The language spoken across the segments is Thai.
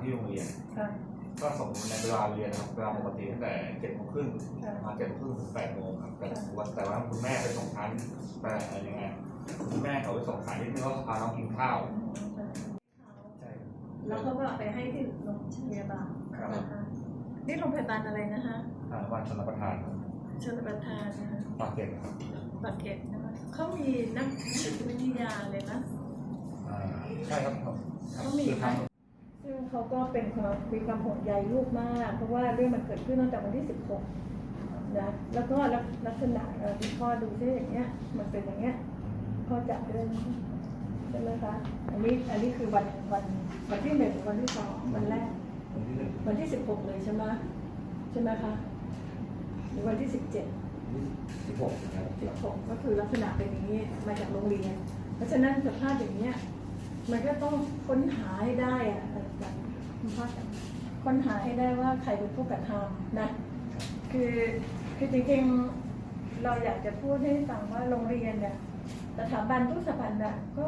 ที่โรงเรียน ค่ะ ก็ส่งในเวลาเรียนนะครับเวลาปกติตั้งแต่เจ็ดโมงครึ่งค่ะ มาเจ็ดโมงครึ่งถึงแปดโมงครับแต่ว่าแต่ว่าคุณแม่ไปส่งทันแต่อะไรยังไงคุณแม่เขาไปส่งสายนิดนึงก็พาน้องกินข้าวใช่แล้วเขาก็ไปให้ที่โรงพยาบาลครับนะคะนี่โรงพยาบาลอะไรนะคะทางวันชนประทานครับชลประทานนะคะปากเกร็ดครับปากเกร็ดนะคะเขามีนักจิตวิทยาเลยนะอ่า ใช่ครับครับเขามีคือไหมทางซึ่งเขาก็เป็นความมีความห่วงใยลูกมาก เพราะว่าเรื่องมันเกิดขึ้นตั้งแต่วันที่ 16 นะ แล้วก็ลักลักษณะเอ่อที่พ่อดูซิอย่างเงี้ย มันเป็นอย่างเงี้ยพ่อจับด้วยนะใช่ไหมคะ อันนี้อันนี้คือวันวันวันที่หนึ่งวันที่สองวันแรก วันที่หนึ่งวันที่ 16 เลยใช่ไหมใช่ไหมคะหรือวันที่ 17สิบหกนะครับ16 ก็คือลักษณะเป็นอย่างนี้มาจากโรงเรียน เพราะฉะนั้นสภาพอย่างเนี้ย มันก็ต้องค้นหาให้ได้อะอาจารย์คุณพ่อจ๋าค้นหาให้ได้ว่าใครเป็นผู้กระทำนะ คือคือจริงๆเราอยากจะพูดให้ฟังว่าโรงเรียนเนี่ยสถาบันทุกสถาบันน่ะก็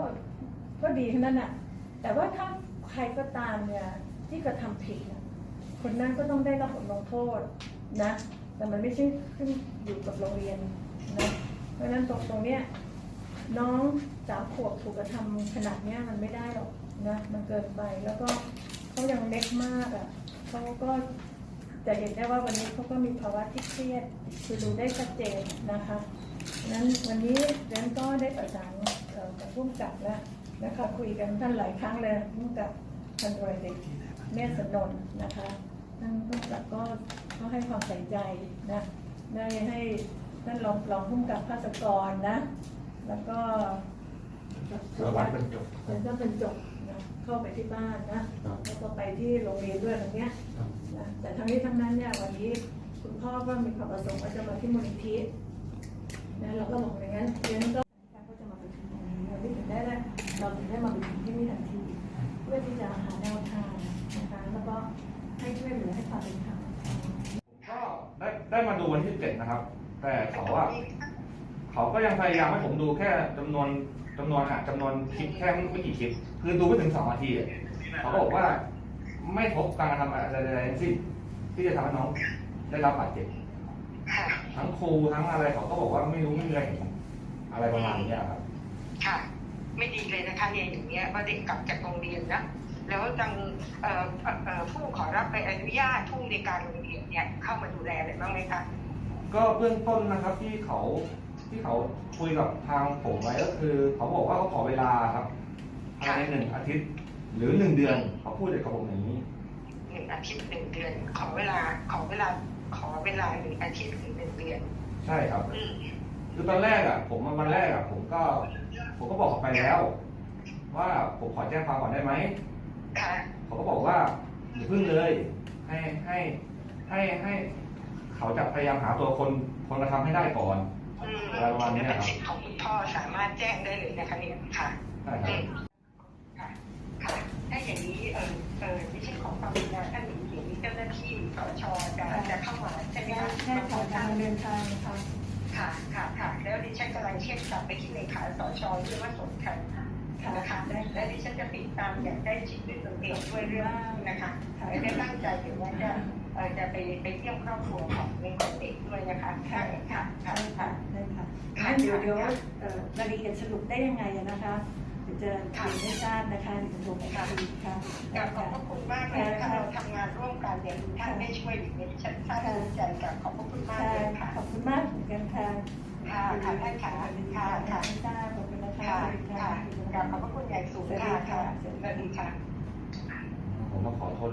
ก็ดีทั้งนั้นน่ะ แต่ว่าถ้าใครก็ตามเนี่ยที่กระทำผิดคนนั้นก็ต้องได้รับบทลงโทษนะ แต่มันไม่ใช่ขึ้นอยู่กับโรงเรียนนะเพราะนั้นตรงตรงเนี้ย น้องสามขวบถูกกระทำขนาดเนี้ยมันไม่ได้หรอกนะมันเกินไปแล้วก็เขายังเล็กมากอะเขาก็จะเห็นได้ว่าวันนี้เขาก็มีภาวะที่เครียดคือดูได้ชัดเจนนะคะนั้นวันนี้เรนก็ได้ประสานกับผู้กับแล้วนะคะคุยกันท่านหลายครั้งเลยผู้กับพันรวจเอกเมษนนนะคะท่านผู้กับก็ก็ให้ความใส่ใจนะได้ให้ท่านรองรองผู้กับภาสกรนะ แล้วก็สารวัตรเป็นจบเป็นก็เป็นจบนะเข้าไปที่บ้านนะแล้วก็ไปที่โรงเรียนด้วยตรงเนี้ยนะแต่ทั้งนี้ทั้งนั้นเนี่ยวันนี้คุณพ่อก็มีความประสงค์ว่าจะมาที่มูลนิธินะเราก็บอกอย่างนั้นเรียนก็ก็จะมาประชุมตรงนี้เราถึงได้แล้วเราถึงได้มาประชุมที่นี่ทันทีเพื่อที่จะหาแนวทางนะคะแล้วก็ให้ช่วยเหลือให้ความเป็นธรรมก็ได้ได้มาดูวันที่เจ็ดนะครับ แต่เขาอะ เขาก็ยังพยายามให้ผมดูแค่จำนวนจำนวนอะจำนวนคลิปแค่ไม่กี่คลิป คือดูไม่ถึงสองนาทีอะเขาก็บอกว่าไม่พบการกระทำอะไรใดๆทั้งสิ้นที่จะทำให้น้องได้รับบาดเจ็บ ค่ะ ทั้งครูทั้งอะไรเขาก็บอกว่าไม่รู้ไม่มีอะไรเห็นอะไรประมาณนี้ครับ ค่ะ ไม่ดีเลยนะคะเนี่ยอย่างเงี้ยว่าเด็กกลับจากโรงเรียนนะแล้วทางเอ่อเอ่อเอ่อผู้ขอรับใบอนุญาตผู้ในวยการโรงเรียนเนี่ยเข้ามาดูแลอะไรบ้างไหมคะ ก็เบื้องต้นนะครับที่เขา ที่เขาคุยกับทางผมไว้ก็คือ เขาบอกว่าเขาขอเวลาครับภายในหนึ่งอาทิตย์ หรือหนึ่งเดือนเขาพูดกับผมอย่างนี้หนึ่งอาทิตย์หนึ่งเดือน ขอเวลาขอเวลาขอเวลาหนึ่งอาทิตย์หรือหนึ่งเดือน ใช่ครับ อืมคือตอนแรกอะ ผมวันแรกอะ ผมก็ ผมก็บอกเขาไปแล้ว ว่าผมขอแจ้งความก่อนได้ไหมค่ะเขาก็บอกว่าอย่าพึ่งเลย ให้ให้ให้ให้ เขาจะพยายามหาตัวคนคนกระทำให้ได้ก่อนอืมอะไรประมาณนี้เป็ครับนสิทธิ์ของคุณพ่อสามารถแจ้งได้เลยนะคะเนี่ยค่ะใช่ครัอืบมค่ะค่ะถ้าอย่างนี้เออเออดิฉันขอความกรุณาท่านหญิงเขียนมีเจ้าหน้าที่สชจะจะเข้ามาใช่ไหมคะแค่ขอทางเดินทางนะคะค่ะค่ะค่ะแล้วดิฉันกำลังเช็คกลับไปที่เลขาสชด้วยว่าสมคัญนะคะและดิฉันจะติดตามอย่างใกล้ชิดด้วยตนเองด้วยเรื่องนี้นะคะและได้ตั้งใจถึงว่าจะเอ่อจะไปไปเยี่ยมครอบครัวของในคนเด็กด้วยนะคะค่ะค่ะค่ะค่ะได้ค่ะค่ะงั้นเดี๋ยวเดี๋ยวเอ่อรายละเอียดสรุปได้ยังไงอะนะคะเดี๋ยวจะเรียนให้ทราบนะคะเดี๋ยวจะโทรไปคุยค่ะกราบขอบพระคุณมากเลยนะคะเราทำงานร่วมกันเนี่ยท่านได้ช่วยอย่างนี้ดิฉันทราบซึ้งใจกับขอบพระคุณมากค่ะเลยค่ะขอบคุณมากเหมือนกันค่ะค่ะค่ะท่านค่ะค่ะค่ะไม่ทราบขอบคุณนะคะค่ะสวัสดีค่ะกราบขอบพระคุณอย่างสูงค่ะค่ะสวัสดีค่ะผมมาขอโทษ